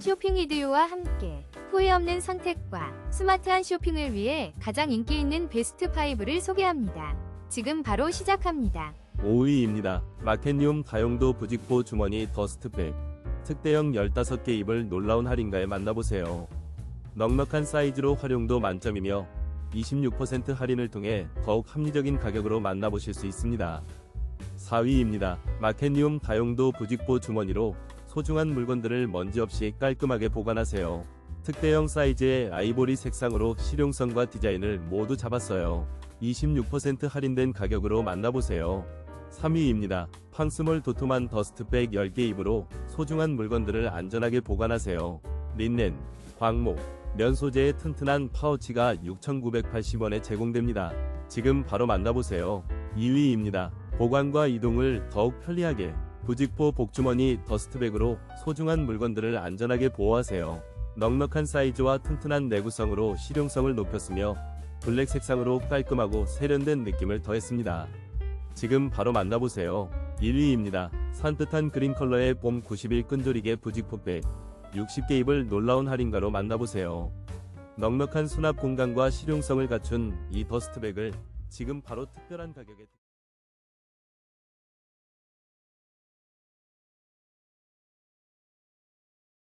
쇼핑 리드요와 함께 후회 없는 선택과 스마트한 쇼핑을 위해 가장 인기 있는 베스트 5를 소개합니다. 지금 바로 시작합니다. 5위입니다. 마켓니움 다용도 부직포 주머니 더스트백 특대형 15개 입을 놀라운 할인가에 만나보세요. 넉넉한 사이즈로 활용도 만점이며 26% 할인을 통해 더욱 합리적인 가격으로 만나보실 수 있습니다. 4위입니다. 마켓니움 다용도 부직포 주머니로 소중한 물건들을 먼지 없이 깔끔하게 보관하세요. 특대형 사이즈의 아이보리 색상으로 실용성과 디자인을 모두 잡았어요. 26% 할인된 가격으로 만나보세요. 3위입니다. 팡스몰 도톰한 더스트백 10개 입으로 소중한 물건들을 안전하게 보관하세요. 린넨, 광목, 면 소재의 튼튼한 파우치가 6,980원에 제공됩니다. 지금 바로 만나보세요. 2위입니다. 보관과 이동을 더욱 편리하게 부직포 복주머니 더스트백으로 소중한 물건들을 안전하게 보호하세요. 넉넉한 사이즈와 튼튼한 내구성으로 실용성을 높였으며 블랙 색상으로 깔끔하고 세련된 느낌을 더했습니다. 지금 바로 만나보세요. 1위입니다. 산뜻한 그린 컬러의 봄 90일 끈조리개 부직포백 60개 입을 놀라운 할인가로 만나보세요. 넉넉한 수납 공간과 실용성을 갖춘 이 더스트백을 지금 바로 특별한 가격에